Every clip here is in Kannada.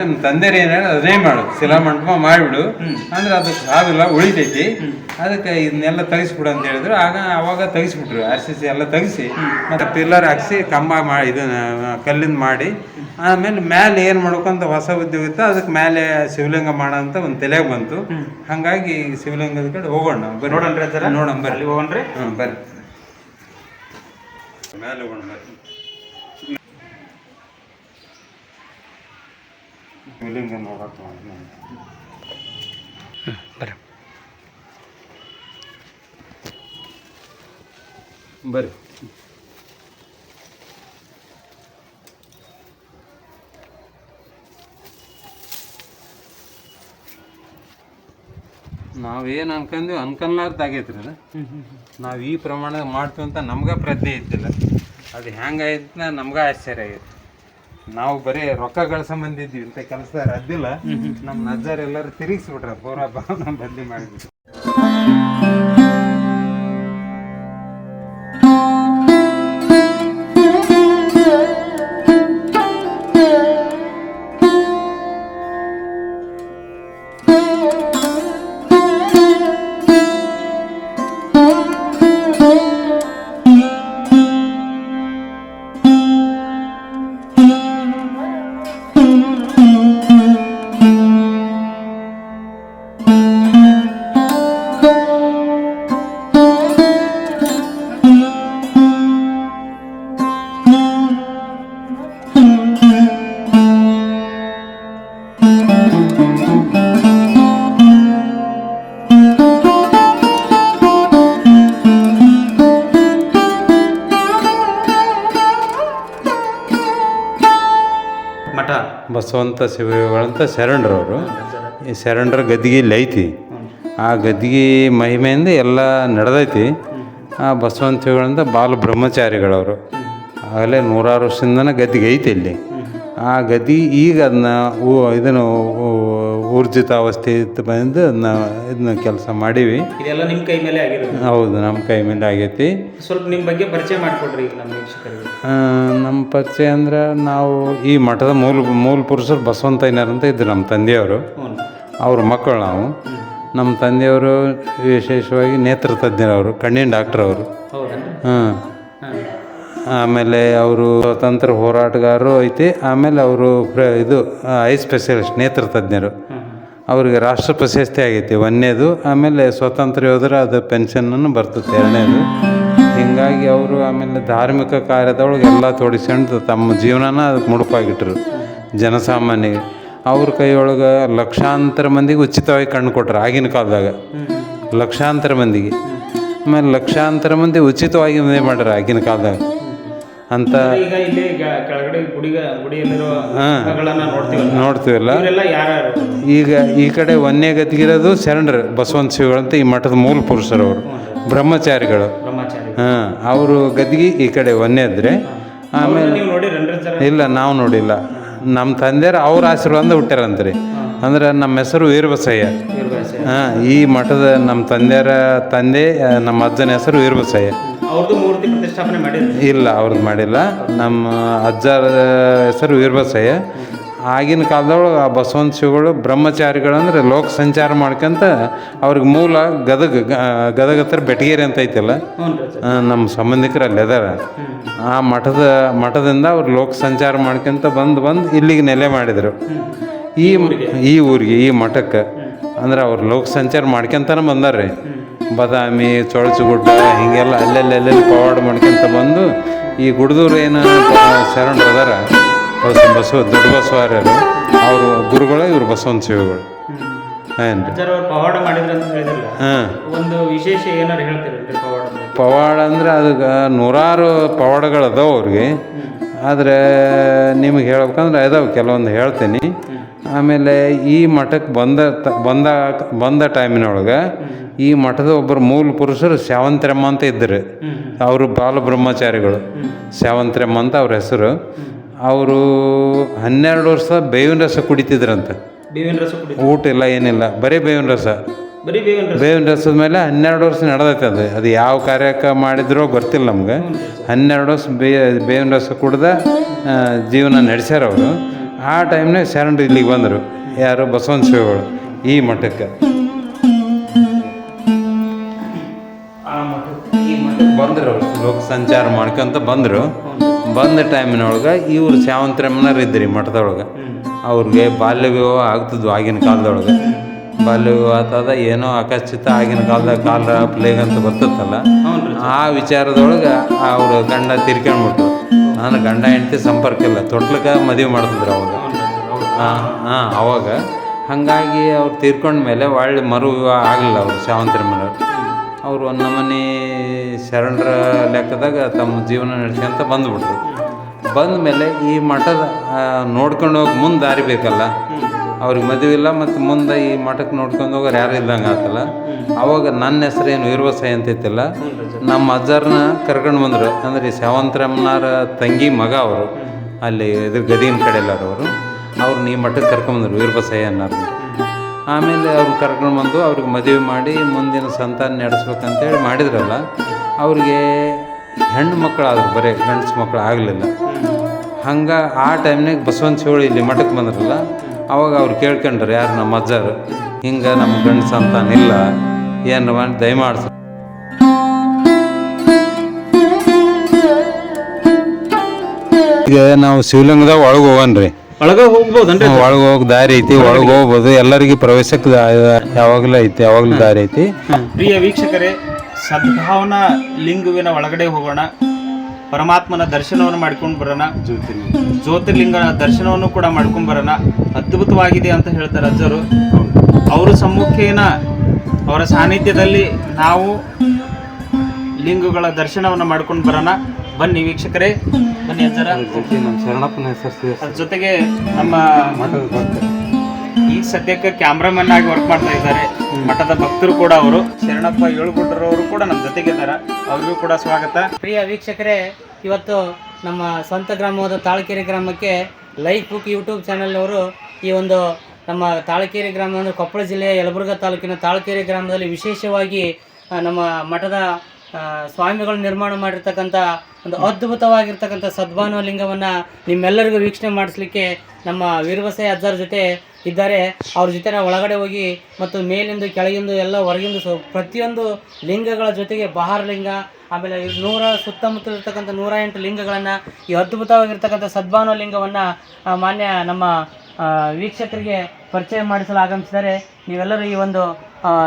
ನನ್ನ ತಂದೆರು ಏನ್ ಅದೇ ಮಾಡು. ಶಿಲಾ ಮಂಟಪ ಮಾಡಿಬಿಡು. ಅಂದ್ರೆ ಅದು ಸಾವಿಲ್ಲ ಉಳಿತೈತಿ. ಅದಕ್ಕೆ ಇದನ್ನೆಲ್ಲ ತೆಗಿಸ್ಬಿಡು ಅಂತ ಹೇಳಿದ್ರು. ಆಗ ಅವಾಗ ತೆಗಿಸ್ಬಿಟ್ರು. ಆರ್ ಸಿ ಸಿ ಎಲ್ಲ ತಗಿಸಿ. ಮತ್ತೆ ಪಿಲ್ಲರ್ ಹಾಕ್ಸಿ ಕಂಬ ಮಾಡಿ ಇದನ್ನ ಕಲ್ಲಿಂದ ಮಾಡಿ. ಆಮೇಲೆ ಮ್ಯಾಲೆ ಏನು ಮಾಡ್ಬೇಕಂತ ಹೊಸ ಉದ್ಯೋಗ ಇತ್ತು ಅದಕ್ಕೆ ಮೇಲೆ ಶಿವಲಿಂಗ ಮಾಡೋ ಅಂತ ಒಂದು ತಲೆಗೆ ಬಂತು. ಹಂಗಾಗಿ ಶಿವಲಿಂಗದ ಕಡೆ ಹೋಗೋಣ. ಸರ ನೋಡೋಣ ಬರ್ರಿ ಹೋಗೋಣ್ರಿ? ಹ್ಮ್ ಹ್ಞೂ ಬರ್ರಿ ಮೇಲೆ ಹೋಗೋಣ ಬರ್ರಿ ಶಿವಲಿಂಗ ನೋಡಕ್ಕೆ ಬರ್ರಿ. ಬರ್ರಿ ನಾವೇನು ಅನ್ಕೊಂಡ್ವಿ ಅನ್ಕನ್ಲಾರ್ದಾಗೈತ್ರಿ ಅದು. ನಾವು ಈ ಪ್ರಮಾಣದಾಗ ಮಾಡ್ತೀವಿ ಅಂತ ನಮ್ಗೆ ಪ್ರಜ್ಞೆ ಇದ್ದಿಲ್ಲ. ಅದು ಹೆಂಗಾಯ್ತು ನಮ್ಗೆ ಆಶ್ಚರ್ಯ ಆಗೈತೆ ನಾವು ಬರೀ ರೊಕ್ಕ ಗಳಿಸಂಬಂದಿದ್ವಿ ಅಂತ ಕೆಲಸ ಅದಿಲ್ಲ ನಮ್ಮ ನಜ್ಜಾರ್ ಎಲ್ಲರೂ ತಿರುಗಿಸ್ಬಿಟ್ರ ಪೂರಾ ಬಂದಿ ಬದಲಿ ಮಾಡಿಬಿಟ್ಟು ಬಸವಂತ ಶಿವಗಳಂತ ಶರಣರವರು. ಈ ಶರಣರ ಗದ್ದಿಗೆ ಇಲ್ಲಿ ಐತಿ ಆ ಗದ್ದಿಗೆ ಮಹಿಮೆಯಿಂದ ಎಲ್ಲ ನಡೆದೈತಿ. ಆ ಬಸವಂತ ಶಿವಗಳಂತ ಬಾಲ ಬ್ರಹ್ಮಚಾರಿಗಳವರು. ಆಗಲೇ ನೂರಾರು ವರ್ಷದಿಂದನೇ ಗದ್ದಿಗೆ ಐತಿ ಇಲ್ಲಿ. ಆ ಗದ್ದಿ ಈಗ ಅದನ್ನ ಇದನ್ನು ಊರ್ಜಿತಾವಸ್ಥೆ ಇತ್ತು ಬಂದು ನಾವು ಇದನ್ನ ಕೆಲಸ ಮಾಡೀವಿ. ಇದೆಲ್ಲ ನಿಮ್ಮ ಕೈ ಮೇಲೆ ಆಗಿರೋದು? ಹೌದು ನಮ್ಮ ಕೈ ಮೇಲೆ ಆಗೈತಿ. ಸ್ವಲ್ಪ ನಿಮ್ಮ ಬಗ್ಗೆ ಪರಿಚಯ ಮಾಡಿಕೊಡ್ರಿ ನಮ್ಮ ವೀಕ್ಷಕರಿಗೆ. ನಮ್ಮ ಪರಿಚಯ ಅಂದ್ರೆ ನಾವು ಈ ಮಠದ ಮೂಲ ಮೂಲ ಪುರುಷರು ಬಸವಂತಯ್ಯನರ್ ಅಂತ ಇದ್ರು ನಮ್ಮ ತಂದೆಯವರು. ಅವ್ರ ಮಕ್ಕಳು ನಾವು. ನಮ್ಮ ತಂದೆಯವರು ವಿಶೇಷವಾಗಿ ನೇತ್ರ ತಜ್ಞರವರು ಕಣ್ಣಿನ ಡಾಕ್ಟರ್ ಅವರು. ಹಾಂ. ಆಮೇಲೆ ಅವರು ಸ್ವತಂತ್ರ ಹೋರಾಟಗಾರರು ಐತಿ. ಆಮೇಲೆ ಅವರು ಇದು ಐ ಸ್ಪೆಷಲಿಸ್ಟ್ ನೇತ್ರ ತಜ್ಞರು. ಅವ್ರಿಗೆ ರಾಷ್ಟ್ರ ಪ್ರಶಸ್ತಿ ಆಗೈತಿ ಒಂದನೇದು, ಆಮೇಲೆ ಸ್ವತಂತ್ರ ಯೋಧರ ಅದು ಪೆನ್ಷನ್ನನ್ನು ಬರ್ತದೆ ಎರಡನೇದು. ಹೀಗಾಗಿ ಅವರು ಆಮೇಲೆ ಧಾರ್ಮಿಕ ಕಾರ್ಯದೊಳಗೆ ಎಲ್ಲ ತೋಡಿಸ್ಕೊಂಡು ತಮ್ಮ ಜೀವನನ ಅದಕ್ಕೆ ಮುಡುಪಾಗಿಟ್ರು ಜನಸಾಮಾನ್ಯ ಅವ್ರ ಕೈಯೊಳಗೆ ಲಕ್ಷಾಂತರ ಮಂದಿಗೆ ಉಚಿತವಾಗಿ ಕಣ್ಣು ಕೊಟ್ರು ಆಗಿನ ಕಾಲದಾಗ. ಲಕ್ಷಾಂತರ ಮಂದಿಗೆ. ಆಮೇಲೆ ಲಕ್ಷಾಂತರ ಮಂದಿ ಉಚಿತವಾಗಿ ಮದುವೆ ಮಾಡ್ಯಾರ ಆಗಿನ ಕಾಲದಾಗ. ಅಂತ ಈಗ ಇಲ್ಲಿ ಕೆಳಗಡೆ ಗುಡಿಗ ನೋಡ್ತೀವಲ್ಲ? ಈಗ ಈ ಕಡೆ ಒಂದೇ ಗತಿಗಿರೋದು ಶರಣರು ಬಸವಂತ ಅಂತ ಈ ಮಠದ ಮೂಲ ಪುರುಷರು ಅವರು. ಬ್ರಹ್ಮಚಾರಿಗಳು. ಬ್ರಹ್ಮಚಾರಿ ಹಾಂ ಅವರು ಗದ್ಗಿ ಈ ಕಡೆ ಒಂದೇ ಇದ್ರೆ ಆಮೇಲೆ ಇಲ್ಲ ನಾವು ನೋಡಿಲ್ಲ. ನಮ್ಮ ತಂದೆಯರು ಅವ್ರ ಆಶೀರ್ವಾದ ಹುಟ್ಟ್ಯಾರಂತ್ರಿ ಅಂದ್ರೆ ನಮ್ಮ ಹೆಸರು ವೀರಬಸಯ್ಯ. ಹಾಂ ಈ ಮಠದ ನಮ್ಮ ತಂದೆಯರ ತಂದೆ ನಮ್ಮ ಅಜ್ಜನ ಹೆಸರು ವೀರಬಸಯ್ಯ. ಅವ್ರದ್ದು ಮೂರ್ತಿ ಪ್ರತಿಷ್ಠಾಪನೆ ಮಾಡಿದ್ರಿ. ಇಲ್ಲ ಅವ್ರದ್ದು ಮಾಡಿಲ್ಲ. ನಮ್ಮ ಅಜ್ಜರ ಹೆಸರು ವೀರಬಸಯ್ಯ. ಆಗಿನ ಕಾಲದೊಳಗೆ ಆ ಬಸವಂತ ಶಿವಗಳು ಬ್ರಹ್ಮಚಾರಿಗಳು ಅಂದರೆ ಲೋಕ ಸಂಚಾರ ಮಾಡ್ಕೊಂತ ಅವ್ರಿಗೆ ಮೂಲ ಗದಗ ಗದಗ ಹತ್ರ ಬೆಟಗೇರಿ ಅಂತ ಐತಿಲ್ಲ? ನಮ್ಮ ಸಂಬಂಧಿಕರು ಅಲ್ಲಿ ಅದಾರ. ಆ ಮಠದ ಮಠದಿಂದ ಅವ್ರು ಲೋಕ ಸಂಚಾರ ಮಾಡ್ಕೊಂತ ಬಂದು ಬಂದು ಇಲ್ಲಿಗೆ ನೆಲೆ ಮಾಡಿದರು. ಈ ಈ ಊರಿಗೆ ಈ ಮಠಕ್ಕೆ. ಅಂದ್ರೆ ಅವ್ರು ಲೋಕ ಸಂಚಾರ ಮಾಡ್ಕೊಂತಾನೆ ಬಂದಾರ್ರಿ. ಬಾದಾಮಿ ಚೊಳಚುಗುಡ್ಡ ಹೀಗೆಲ್ಲ ಅಲ್ಲೆಲ್ಲಿ ಅಲ್ಲೆಲ್ಲಿ ಪವಾಡ ಮಾಡ್ಕೊಂತ ಬಂದು ಈ ಗುಡ್ದೂರು ಏನು ಶರಣರು ಅದಾರ ಬಸ ಬಸವ ದೊಡ್ಡ ಬಸವಾರ್ಯರು ಅವರು ಗುರುಗಳು ಇವರು ಬಸವನ ಶಿವಗಳು ಏನು ಹಾಂ. ಒಂದು ವಿಶೇಷ ಏನಾರು ಹೇಳ್ತೀರಲ್ರಿ ಪವಾಡ ಪವಾಡ ಅಂದ್ರೆ ಅದಕ್ಕೆ ನೂರಾರು ಪವಾಡಗಳು ಅದಾವ ಅವ್ರಿಗೆ ಆದರೆ ನಿಮಗೆ ಹೇಳ್ಬೇಕಂದ್ರೆ ಅದಾವೆ ಕೆಲವೊಂದು ಹೇಳ್ತೀನಿ. ಆಮೇಲೆ ಈ ಮಠಕ್ಕೆ ಬಂದ ತ- ಬಂದ ಬಂದ ಟೈಮಿನೊಳಗೆ ಈ ಮಠದ ಒಬ್ಬರು ಮೂಲ ಪುರುಷರು ಶಾವಂತರಮ್ಮ ಅಂತ ಇದ್ದರು. ಅವರು ಬಾಲ ಬ್ರಹ್ಮಚಾರಿಗಳು ಶಾವಂತರಮ್ಮ ಅಂತ ಅವ್ರ ಹೆಸರು. ಅವರು ಹನ್ನೆರಡು ವರ್ಷ ಬೇವಿನ ರಸ ಕುಡಿತಿದ್ರಂತೆ. ಬೇವಿನ ರಸ ಊಟ ಇಲ್ಲ ಏನಿಲ್ಲ. ಬರೀ ಬೇವಿನ ರಸ. ಬರೀ ಬೇವಿನ ರಸದ ಮೇಲೆ ಹನ್ನೆರಡು ವರ್ಷ ನಡೆದೈತೆ ಅದು. ಅದು ಯಾವ ಕಾರ್ಯಕ್ಕೆ ಮಾಡಿದ್ರೋ ಗೊತ್ತಿಲ್ಲ ನಮ್ಗೆ. ಹನ್ನೆರಡು ವರ್ಷ ಬೇ ಬೇವಿನ ರಸ ಕುಡ್ದ ಜೀವನ ನಡೆಸ್ಯಾರ ಅವರು. ಆ ಟೈಮ್ನಾಗ ಶರಣರು ಇಲ್ಲಿಗೆ ಬಂದರು. ಯಾರು ಬಸವನ ಶಿವಗಳು ಈ ಮಠಕ್ಕೆ. ಆ ಮಠಕ್ಕೆ ಈ ಮಠಕ್ಕೆ ಬಂದರು ಅವ್ರು. ಲೋಕ ಸಂಚಾರ ಮಾಡ್ಕೊಂತ ಬಂದರು. ಬಂದ ಟೈಮಿನೊಳಗೆ ಇವ್ರು ಇದ್ದರು ಇದ್ರಿ ಮಠದೊಳಗೆ. ಅವ್ರಿಗೆ ಬಾಲ್ಯ ವಿವಾಹ ಆಗ್ತಿದ್ವು ಆಗಿನ ಕಾಲದೊಳಗೆ. ಬಾಲ್ಯ ವಿವಾಹ ಅದ ಏನೋ ಅಕಸ್ಮಾತ್ ಆಗಿನ ಕಾಲದಾಗ ಕಾಲ ಪ್ಲೇಗ್ ಅಂತ ಬರ್ತತ್ತಲ್ಲ ಆ ವಿಚಾರದೊಳಗೆ ಅವರು ಗಂಡ ತಿರ್ಕೊಂಡ್ಬಿಟ್ರು ನಾನು ಗಂಡ ಹೆಂಡತಿ ಸಂಪರ್ಕ ಇಲ್ಲ ತೊಟ್ಲಕ್ಕೆ ಮದುವೆ ಮಾಡ್ತಿದ್ರು ಅವಾಗ. ಹಾಂ ಅವಾಗ. ಹಾಗಾಗಿ ಅವ್ರು ತೀರ್ಕೊಂಡ್ಮೇಲೆ ಒಳ್ಳೆ ಮರು ವಿವಾಹ ಆಗಲಿಲ್ಲ ಅವರು ಶಾವಂತರಮ್ಮನವ್ರು ಅವರು ಒಂದು ನಮ್ಮನೆ ಶರಣರ ಲೆಕ್ಕದಾಗ ತಮ್ಮ ಜೀವನ ನಡೆಸ್ಕೊಂತ ಬಂದ್ಬಿಟ್ರು. ಬಂದ ಮೇಲೆ ಈ ಮಠದ ನೋಡ್ಕೊಂಡು ಹೋಗಿ ಮುಂದೆ ದಾರಿ ಬೇಕಲ್ಲ. ಅವ್ರಿಗೆ ಮದುವೆ ಇಲ್ಲ ಮತ್ತು ಮುಂದೆ ಈ ಮಠಕ್ಕೆ ನೋಡ್ಕೊಂಡು ಹೋಗೋರು ಯಾರು ಇಲ್ದಂಗೆ ಆತಲ್ಲ. ಅವಾಗ ನನ್ನ ಹೆಸರೇನು ವೀರವಸಾಯಿ ಅಂತ ಇತ್ತಲ್ಲ ನಮ್ಮ ಅಜ್ಜಾರನ್ನ ಕರ್ಕೊಂಡು ಬಂದರು. ಅಂದರೆ ಈ ಸೇವಂತರಮ್ಮನಾರ ತಂಗಿ ಮಗ ಅವರು. ಅಲ್ಲಿ ಇದ್ರ ಗದಿನ ಕಡೆ ಎಲ್ಲಾರು ಅವರು. ಅವ್ರನ್ನ ಈ ಮಠಕ್ಕೆ ಕರ್ಕೊಂಬಂದ್ರು ವೀರ್ವಸಾಯಿ ಅನ್ನೋರು. ಆಮೇಲೆ ಅವ್ರು ಕರ್ಕೊಂಡು ಬಂದು ಅವ್ರಿಗೆ ಮದುವೆ ಮಾಡಿ ಮುಂದಿನ ಸಂತಾನ ನಡೆಸ್ಬೇಕಂತೇಳಿ ಮಾಡಿದ್ರಲ್ಲ, ಅವ್ರಿಗೆ ಹೆಣ್ಣು ಮಕ್ಕಳಾದ್ರು, ಬರೀ ಗಂಡಸು ಮಕ್ಕಳು ಆಗಲಿಲ್ಲ. ಹಂಗೆ ಆ ಟೈಮ್ನಾಗ ಬಸವಂತ ಚೌಳಿ ಇಲ್ಲಿ ಮಠಕ್ಕೆ ಬಂದ್ರಲ್ಲ ಅವಾಗ ಅವ್ರು ಕೇಳ್ಕೊಂಡ್ರು ಯಾರು ನಮ್ಮ ಅಜ್ಜರು? ಹಿಂಗೆ ನಮ್ಮ ಗಂಡ ಸಂತಾನ ಇಲ್ಲ ಏನು ಮಾಡಿ ದಯಮಾಡ್ಸ ಈಗ ನಾವು ಶಿವಲಿಂಗದಾಗ ಒಳಗೆ ಹೋಗನ್ರಿ. ಒಳಗ ಹೋಗ್ಬೋದನ್ರಿ ಒಳಗೆ ಹೋಗಿ ದಾರಿ ಐತಿ ಒಳಗೆ ಹೋಗ್ಬೋದು. ಎಲ್ಲರಿಗೆ ಪ್ರವೇಶಕ್ಕೆ ಯಾವಾಗಲೂ ಐತಿ ಯಾವಾಗಲೂ ದಾರಿ ಐತಿ. ಪ್ರಿಯ ವೀಕ್ಷಕರೇ ಸದ್ಭಾವನಾ ಲಿಂಗುವಿನ ಒಳಗಡೆ ಹೋಗೋಣ. ಪರಮಾತ್ಮನ ದರ್ಶನವನ್ನು ಮಾಡ್ಕೊಂಡು ಬರೋಣ. ಜ್ಯೋತಿರ್ಲಿಂಗ ದರ್ಶನವನ್ನು ಕೂಡ ಮಾಡ್ಕೊಂಡು ಬರೋಣ. ಅದ್ಭುತವಾಗಿದೆ ಅಂತ ಹೇಳ್ತಾರೆ ಅಜ್ಜರು. ಅವರ ಸಮ್ಮುಖೇನ ಅವರ ಸಾನ್ನಿಧ್ಯದಲ್ಲಿ ನಾವು ಲಿಂಗಗಳ ದರ್ಶನವನ್ನು ಮಾಡ್ಕೊಂಡು ಬರೋಣ. ಬನ್ನಿ ವೀಕ್ಷಕರೇ. ಬನ್ನಿ ಅಜ್ಜರ. ಶರಣಪ್ಪನ ಹೆಸರು ಜೊತೆಗೆ ನಮ್ಮ ಈ ಸದ್ಯಕ್ಕೆ ಕ್ಯಾಮ್ರಾಮನ್ ಆಗಿ ವರ್ಕ್ ಮಾಡ್ತಾ ಇದ್ದಾರೆ. ಮಠದ ಭಕ್ತರು ಕೂಡ ಅವರು. ಶರಣಪ್ಪ ಏಳುಗುಡ್ರವರು ಕೂಡ ನಮ್ಮ ಜೊತೆಗಿದ್ದಾರೆ. ಅವ್ರಿಗೂ ಕೂಡ ಸ್ವಾಗತ. ಪ್ರಿಯ ವೀಕ್ಷಕರೇ, ಇವತ್ತು ನಮ್ಮ ಸ್ವಂತ ಗ್ರಾಮವಾದ ತಾಳ್ಕೆರೆ ಗ್ರಾಮಕ್ಕೆ ಲೈಫ್ ಬುಕ್ ಯೂಟ್ಯೂಬ್ ಚಾನೆಲ್ನವರು ಈ ಒಂದು ನಮ್ಮ ತಾಳ್ಕೆರೆ ಗ್ರಾಮ ಅಂದರೆ ಕೊಪ್ಪಳ ಜಿಲ್ಲೆಯ ಯಲಬುರ್ಗಾ ತಾಲೂಕಿನ ತಾಳ್ಕೆರೆ ಗ್ರಾಮದಲ್ಲಿ ವಿಶೇಷವಾಗಿ ನಮ್ಮ ಮಠದ ಸ್ವಾಮಿಗಳು ನಿರ್ಮಾಣ ಮಾಡಿರ್ತಕ್ಕಂಥ ಒಂದು ಅದ್ಭುತವಾಗಿರ್ತಕ್ಕಂಥ ಸದ್ಭಾವನ ಲಿಂಗವನ್ನು ನಿಮ್ಮೆಲ್ಲರಿಗೂ ವೀಕ್ಷಣೆ ಮಾಡಿಸ್ಲಿಕ್ಕೆ ನಮ್ಮ ವೀರವಸೆ ಅಜ್ಜರ ಜೊತೆ ಇದ್ದಾರೆ. ಅವ್ರ ಜೊತೆ ನಾವು ಒಳಗಡೆ ಹೋಗಿ ಮತ್ತು ಮೇಲಿಂದು ಕೆಳಗಿಂದು ಎಲ್ಲ ಹೊರಗಿಂದು ಸೊ, ಪ್ರತಿಯೊಂದು ಲಿಂಗಗಳ ಜೊತೆಗೆ ಬಹಾರ ಲಿಂಗ, ಆಮೇಲೆ ನೂರ ಸುತ್ತಮುತ್ತ ಇರ್ತಕ್ಕಂಥ ನೂರ ಎಂಟು ಲಿಂಗಗಳನ್ನು ಈ ಅದ್ಭುತವಾಗಿರ್ತಕ್ಕಂಥ ಸದ್ಭಾವನ ಲಿಂಗವನ್ನು ಮಾನ್ಯ ನಮ್ಮ ವೀಕ್ಷಕರಿಗೆ ಪರಿಚಯ ಮಾಡಿಸಲು ಆಗಮಿಸಿದ್ದಾರೆ. ನೀವೆಲ್ಲರೂ ಈ ಒಂದು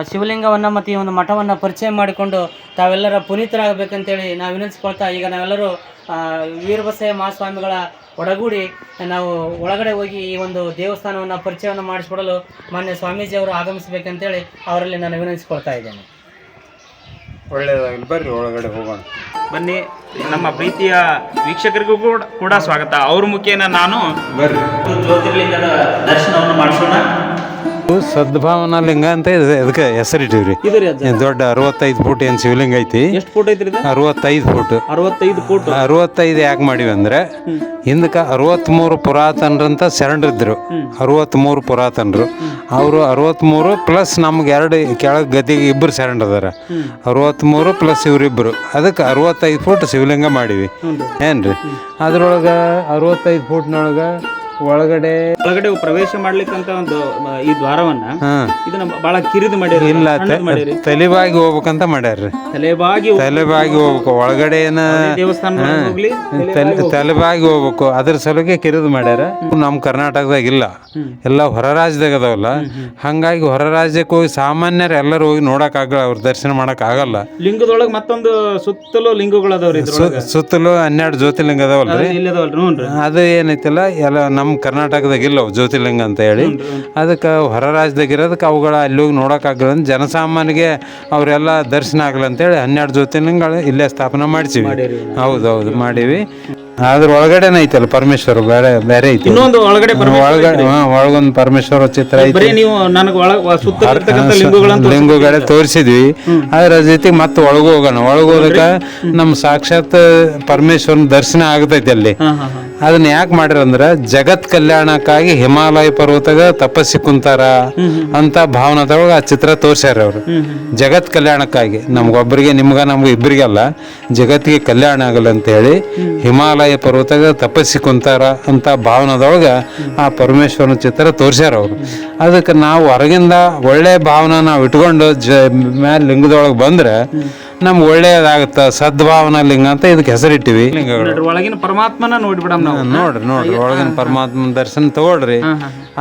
ಶಿವಲಿಂಗವನ್ನು ಮತ್ತು ಈ ಒಂದು ಮಠವನ್ನು ಪರಿಚಯ ಮಾಡಿಕೊಂಡು ತಾವೆಲ್ಲರ ಪುನೀತರಾಗಬೇಕಂತೇಳಿ ನಾವು ವಿನಂತಿಸ್ಕೊಳ್ತಾ ಈಗ ನಾವೆಲ್ಲರೂ ವೀರಬಸಯ್ಯ ಮಹಾಸ್ವಾಮಿಗಳ ಒಡಗೂಡಿ ನಾವು ಒಳಗಡೆ ಹೋಗಿ ಈ ಒಂದು ದೇವಸ್ಥಾನವನ್ನು ಪರಿಚಯವನ್ನು ಮಾಡಿಸಿಕೊಡಲು ಮಾನ್ಯ ಸ್ವಾಮೀಜಿಯವರು ಆಗಮಿಸಬೇಕಂತೇಳಿ ಅವರಲ್ಲಿ ನಾನು ವಿನಂತಿಸ್ಕೊಳ್ತಾ ಇದ್ದೇನೆ. ಒಳ್ಳೆಯದಾಗಿ ಬರ್ರಿ ಒಳಗಡೆ ಹೋಗೋಣ. ಬನ್ನಿ ನಮ್ಮ ಪ್ರೀತಿಯ ವೀಕ್ಷಕರಿಗೂ ಕೂಡ ಕೂಡ ಸ್ವಾಗತ. ಅವ್ರ ಮುಖೇನ ನಾನು ಬರ್ರಿ. ಜ್ಯೋತಿರ್ಲಿಂಗದ ದರ್ಶನವನ್ನು ಮಾಡಿಸೋಣ. ಸದ್ಭಾವನಾ ಲಿಂಗ ಅಂತ ಇದೆ. ಅದಕ್ಕೆ ಹೆಸರಿಟ್ಟಿವಿ ರೀ ದೊಡ್ಡ ಅರವತ್ತೈದು ಫೂಟ್ ಏನು ಶಿವಲಿಂಗ ಐತಿ? ಎಷ್ಟು ಫೂಟ್ ಐತ್ರಿ ಇದು? ಅರವತ್ತೈದು ಫುಟ್. ಅರವತ್ತೈದು ಫೂಟ್. ಅರವತ್ತೈದು ಯಾಕೆ ಮಾಡಿವಿ ಅಂದ್ರೆ ಹಿಂದಕ್ಕೆ ಅರವತ್ತ್ಮೂರು ಪುರಾತನರಂತ ಶರಣರಿದ್ರು. ಅರವತ್ತ್ಮೂರು ಪುರಾತನರು. ಅವರು ಅರವತ್ತ್ಮೂರು ಪ್ಲಸ್ ನಮ್ಗೆ ಎರಡು ಕೆಳಗೆ ಗದಿಗೆ ಇಬ್ಬರು ಶರಣರದಾರ. ಅರವತ್ತ್ಮೂರು ಪ್ಲಸ್ ಇವರಿಬ್ಬರು ಅದಕ್ಕೆ ಅರವತ್ತೈದು ಫುಟ್ ಶಿವಲಿಂಗ ಮಾಡೀವಿ. ಏನ್ರಿ? ಅದ್ರೊಳಗೆ ಅರವತ್ತೈದು ಫುಟ್ನೊಳಗೆ ಒಳಗಡೆ ಒಳಗಡೆ ಪ್ರವೇಶ ಮಾಡ್ಲಿಕ್ಕಂತ ಒಂದು ಮ, ಈ ದ್ವಾರವನ್ನ ಹಾ. ಇದನ್ನ ಬಹಳ ಕಿರಿದು ಮಾಡ್ಯಾರ ಇಲ್ಲ ಸಣ್ಣದ್ ಮಾಡಿರಿ ತಲೆಬಾಗಿ ಹೋಗ್ಬೇಕಂತ ಮಾಡ್ಯಾರ್ರಿ. ತಲೆಬಾಗಿ ತಲೆಬಾಗಿ ಹೋಗ್ಬೇಕು. ಒಳಗಡೆ ಏನ ದೇವಸ್ಥಾನ ಹೋಗ್ಲಿ ತಲೆ ತಲೆಬಾಗಿ ಹೋಗ್ಬೇಕು. ಅದ್ರ ಸಲುವಾಗಿ ಕಿರಿದು ಮಾಡ್ಯಾರ. ನಮ್ಮ ಕರ್ನಾಟಕದಾಗ ಇಲ್ಲ. ಎಲ್ಲ ಹೊರ ರಾಜ್ಯದಾಗ ಅದಾವಲ್ಲ. ಹಂಗಾಗಿ ಹೊರ ರಾಜ್ಯಕ್ಕೆ ಹೋಗಿ ಸಾಮಾನ್ಯರು ಎಲ್ಲರೂ ಹೋಗಿ ನೋಡಕ್ ಆಗಲ್ಲ ಅವ್ರ ದರ್ಶನ ಮಾಡಕ್ ಆಗಲ್ಲ ಲಿಂಗದೊಳಗ ಮತ್ತೊಂದು ಸುತ್ತಲೂ ಲಿಂಗಗಳು ಅದಾವ್ರಿ ಇದ್ರೊಳಗ. ಸುತ್ತಲೂ ಹನ್ನೆರಡು ಜ್ಯೋತಿರ್ಲಿಂಗ ಅದಾವಲ್ರಿ. ಅದ ಅದು ಏನೈತಿಲ್ಲ ಎಲ್ಲ ನಮ್ಮ ಕರ್ನಾಟಕದಾಗ ಇಲ್ಲ ಅವು ಜ್ಯೋತಿರ್ಲಿಂಗ ಅಂತ ಹೇಳಿ. ಅದಕ್ಕೆ ಹೊರ ರಾಜ್ಯದಾಗ ಇರೋದಕ್ಕೆ ಅವುಗಳ ಅಲ್ಲಿ ಹೋಗಿ ನೋಡೋಕ್ಕಾಗಲ್ಲ ಜನಸಾಮಾನ್ಯಗೆ ಜನಸಾಮಾನ್ಯರಿಗೆ ಅವರೆಲ್ಲ ದರ್ಶನ ಆಗಲ್ಲ ಅಂತೇಳಿ ಹನ್ನೆರಡು ಜ್ಯೋತಿರ್ಲಿಂಗಗಳು ಇಲ್ಲೇ ಸ್ಥಾಪನೆ ಮಾಡ್ತೀವಿ ಹೌದು ಹೌದು ಮಾಡೀವಿ. ಅದ್ರ ಒಳಗಡೆನೇ ಐತಲ್ಲ ಪರಮೇಶ್ವರ ಬೇರೆ ಬೇರೆ ಐತಿ. ಇನ್ನೊಂದು ಒಳಗಡೆ ಒಳಗಡೆ ಹಾ, ಒಳಗೊಂದು ಪರಮೇಶ್ವರ ಚಿತ್ರ ಐತಿ ಬರೀ ನೀವು ನನಗೆ ಒಳಗ ಸುತ್ತ ಇರ್ತಕ್ಕಂಥ ಲಿಂಗಗಳಂತ ತೋರಿಸಿದ್ವಿ. ಅದ್ರ ಜೊತೆಗೆ ಮತ್ತೆ ಒಳಗೆ ಹೋಗೋಣ. ಒಳಗೆ ಹೋದಕ್ಕೆ ನಮ್ಮ ಸಾಕ್ಷಾತ್ ಪರಮೇಶ್ವರನ ದರ್ಶನ ಆಗತೈತಿ ಅಲ್ಲಿ. ಅದನ್ನ ಯಾಕೆ ಮಾಡಿರಂದ್ರ ಅಂದ್ರೆ ಜಗತ್ ಕಲ್ಯಾಣಕ್ಕಾಗಿ ಹಿಮಾಲಯ ಪರ್ವತಗ ತಪಸ್ಸಿ ಕುಂತಾರ ಅಂತ ಭಾವನದೊಳಗೆ ಆ ಚಿತ್ರ ತೋರ್ಸ್ಯಾರ ಅವರು. ಜಗತ್ ಕಲ್ಯಾಣಕ್ಕಾಗಿ. ನಮ್ಗೊಬ್ಬರಿಗೆ ನಿಮ್ಗ ನಮ್ಗೆ ಇಬ್ಬರಿಗೆಲ್ಲ ಜಗತ್ತಿಗೆ ಕಲ್ಯಾಣ ಆಗಲ್ಲ ಅಂತ ಹೇಳಿ ಹಿಮಾಲಯ ಹಿಮಾಲಯ ಪರ್ವತಗ ತಪಸ್ಸಿ ಕುಂತಾರ ಅಂತ ಭಾವನದೊಳಗೆ ಆ ಪರಮೇಶ್ವರನ ಚಿತ್ರ ತೋರಿಸ್ಯಾರ ಅವರು. ಅದಕ್ಕೆ ನಾವು ಹೊರಗಿಂದ ಒಳ್ಳೆ ಭಾವನ ನಾವು ಇಟ್ಕೊಂಡು ಜ ಮ್ಯಾಲೆ ಲಿಂಗದೊಳಗೆ ಬಂದ್ರೆ ನಮ್ಗೆ ಒಳ್ಳೆಯದಾಗುತ್ತೆ ಸದ್ಭಾವನಾ ಲಿಂಗ ಅಂತ ಇದಕ್ಕೆ ಹೆಸರಿಟ್ಟಿವಿ. ಲಿಂಗಗಳು. ನೋಡ್ರಿ ಒಳಗಿನ ಪರಮಾತ್ಮನ ನೋಡ್ಬಿಡಮ್ ನಾವು. ನೋಡ್ರಿ ನೋಡ್ರಿ. ಒಳಗಿನ ಪರಮಾತ್ಮ ದರ್ಶನ ತಗೊಳ್ರಿ.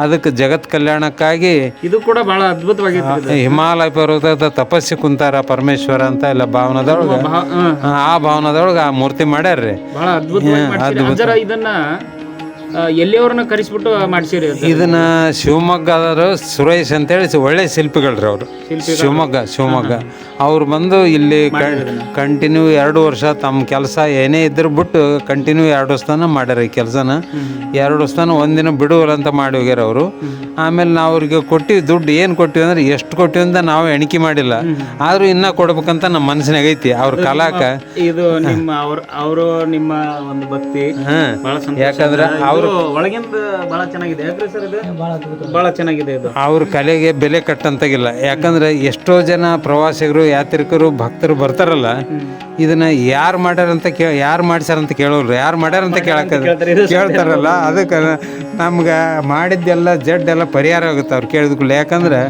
ಅದಕ್ಕೆ ಜಗತ್ ಕಲ್ಯಾಣಕ್ಕಾಗಿ ಇದು ಕೂಡ ಬಹಳ ಅದ್ಭುತವಾಗಿತ್ತು ಹಿಮಾಲಯ ಪರ್ವತದ ತಪಸ್ಸಿ ಕುಂತಾರ ಪರಮೇಶ್ವರ ಅಂತ ಎಲ್ಲ ಭಾವನದೊಳಗ. ಆ ಭಾವನದೊಳಗ ಆ ಮೂರ್ತಿ ಮಾಡ್ಯಾರ್ರಿ. ಬಹಳ ಅದ್ಭುತ. ಇದನ್ನ ಎಲ್ಲಿಯವ್ರನ್ನ ಕರೆಸ್ಬಿಟ್ಟು ಮಾಡಿಸಿರಿ? ಇದನ್ನ ಶಿವಮೊಗ್ಗದವರು ಸುರೇಶ್ ಅಂತ ಹೇಳಿ ಒಳ್ಳೆ ಶಿಲ್ಪಿಗಳ್ರಿ ಅವರು. ಶಿವಮೊಗ್ಗ ಶಿವಮೊಗ್ಗ. ಅವ್ರು ಬಂದು ಇಲ್ಲಿ ಕಂಟಿನ್ಯೂ ಎರಡು ವರ್ಷ ತಮ್ಮ ಕೆಲಸ ಏನೇ ಇದ್ರು ಬಿಟ್ಟು ಕಂಟಿನ್ಯೂ ಎರಡು ತನಕ ಮಾಡ್ಯಾರ ಈ ಕೆಲಸನ. ಎರಡು ತನಕ ಒಂದಿನ ಬಿಡುವಲ್ಲ ಅಂತ ಮಾಡಿ ಹೋಗ್ಯಾರ ಅವರು. ಆಮೇಲೆ ನಾವು ಅವ್ರಿಗೆ ಕೊಟ್ಟಿವಿ ದುಡ್ಡು. ಏನು ಕೊಟ್ಟಿವಿ ಅಂದ್ರೆ ಎಷ್ಟು ಕೊಟ್ಟಿವಿ ಅಂತ ನಾವು ಎಣಿಕೆ ಮಾಡಿಲ್ಲ. ಆದ್ರೂ ಇನ್ನ ಕೊಡ್ಬೇಕಂತ ನಮ್ಮ ಮನಸ್ಸಿನಾಗ ಐತಿ. ಅವ್ರ ಕಲಾಕ. ಇದು ನಿಮ್ಮ ಅವ್ರ ನಿಮ್ಮ ಒಂದು ಭಕ್ತಿ. ಯಾಕಂದ್ರೆ ಅವರು ಒಳಗಿಂದ ಬಹಳ ಚೆನ್ನಾಗಿದೆ. ಯಾಕ್ರಿ ಸರ್ ಇದು? ಬಹಳ ಚೆನ್ನಾಗಿದೆ ಇದು. ಅವ್ರ ಕಲೆಗೆ ಬೆಲೆ ಕಟ್ಟಂತಾಗಿಲ್ಲ. ಯಾಕಂದ್ರೆ ಎಷ್ಟೋ ಜನ ಪ್ರವಾಸಿಗರು ಯಾತ್ರಿಕರು ಭಕ್ತರು ಬರ್ತಾರಲ್ಲ ಇದನ್ನ ಯಾರು ಮಾಡ್ಯಾರಂತ ಕೇ ಯಾರು ಮಾಡ್ಸ್ಯಾರ ಅಂತ ಕೇಳೋರು ಯಾರು ಮಾಡ್ಯಾರ ಅಂತ ಕೇಳಕ ಕೇಳ್ತಾರಲ್ಲ ಅದಕ್ಕೆ ನಮ್ಗೆ ಮಾಡಿದ್ದೆಲ್ಲ ಜಡ್ ಎಲ್ಲ ಪರಿಹಾರ ಆಗುತ್ತೆ ಅವ್ರು ಕೇಳಿದ್ಕೂಡ್ಲೆ ಯಾಕಂದ್ರೆ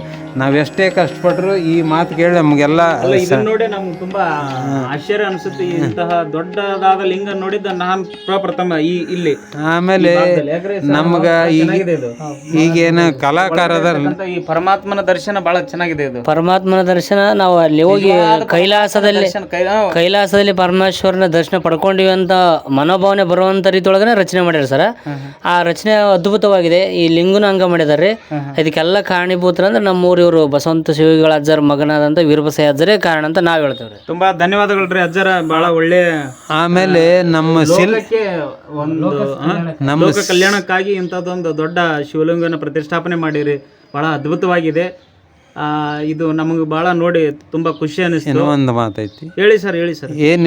ನಾವು ಎಷ್ಟೇ ಕಷ್ಟಪಟ್ಟರು ಈ ಮಾತು ಕೇಳಿ ನಮಗೆಲ್ಲ ಇದನ್ನ ನೋಡಿ ನಮ್ಗೆ ತುಂಬಾ ಆಶ್ಚರ್ಯ ಅನ್ಸುತ್ತೆ ಇಂತಹ ದೊಡ್ಡದಾದ ಲಿಂಗ ನೋಡಿದ್ದ ನಾನು ಪ್ರಪ್ರಥಮ ಈ ಇಲ್ಲಿ. ಆಮೇಲೆ ನಮ್ಗ ಈಗ ಈಗೇನು ಕಲಾಕಾರ ಈ ಪರಮಾತ್ಮನ ದರ್ಶನ ಬಹಳ ಚೆನ್ನಾಗಿದೆ ಇದು. ಪರಮಾತ್ಮನ ದರ್ಶನ ನಾವು ಅಲ್ಲಿ ಹೋಗಿ ಕೈಲಾಸದಲ್ಲಿ ಕೈಲಾಸದಲ್ಲಿ ಪರಮೇಶ್ವರನ ದರ್ಶನ ಪಡ್ಕೊಂಡಿವಿ ಅಂತ ಮನೋಭಾವನೆ ಬರುವಂತ ರೀತಿಯೊಳಗನೆ ರಚನೆ ಮಾಡ್ಯಾರ ಸರ್. ಆ ರಚನೆ ಅದ್ಭುತವಾಗಿದೆ. ಈ ಲಿಂಗನ ಅಂಗ ಮಾಡಿದಾರೆ ಇದಕ್ಕೆಲ್ಲ ಕಾರಣೀಭೂತರ ಅಂದ್ರೆ ನಮ್ಮ ಊರಿವರು ಬಸವಂತ ಶಿವಗಳ ಅಜ್ಜರ ಮಗನಾದಂತ ವೀರಬಸಯ್ಯ ಅಜ್ಜರೇ ಕಾರಣ ಅಂತ ನಾವ್ ಹೇಳ್ತೇವ್ರಿ. ತುಂಬಾ ಧನ್ಯವಾದಗಳ್ರಿ ಅಜ್ಜರ ಬಹಳ ಒಳ್ಳೆ ಆಮೇಲೆ ನಮ್ಮ ಶಿಲ್ ಲೋಕಕ್ಕೆ ಒಂದು ಆ, ಲೋಕ ಕಲ್ಯಾಣಕ್ಕಾಗಿ ಇಂಥದ್ದೊಂದು ದೊಡ್ಡ ಶಿವಲಿಂಗನ ಪ್ರತಿಷ್ಠಾಪನೆ ಮಾಡಿರಿ. ಬಹಳ ಅದ್ಭುತವಾಗಿದೆ. ಆ, ಇದು ನಮಗೆ ಬಹಳ ನೋಡಿ ತುಂಬಾ ಖುಷಿ ಅನಿಸ್ತು. ಒಂದು ಮಾತೈತಿ. ಹೇಳಿ ಸರ್ ಹೇಳಿ ಸರ್. ಏನು